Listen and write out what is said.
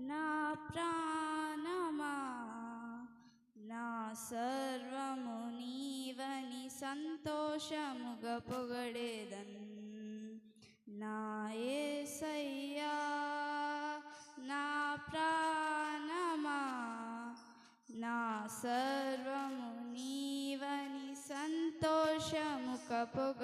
न प्राणमा। न सर्वमुनीवनि सन्तोषं गपोगडेदन् न एषय्या न प्राणमा। न सर्वमुनीवनि सन्तोषमुखपुग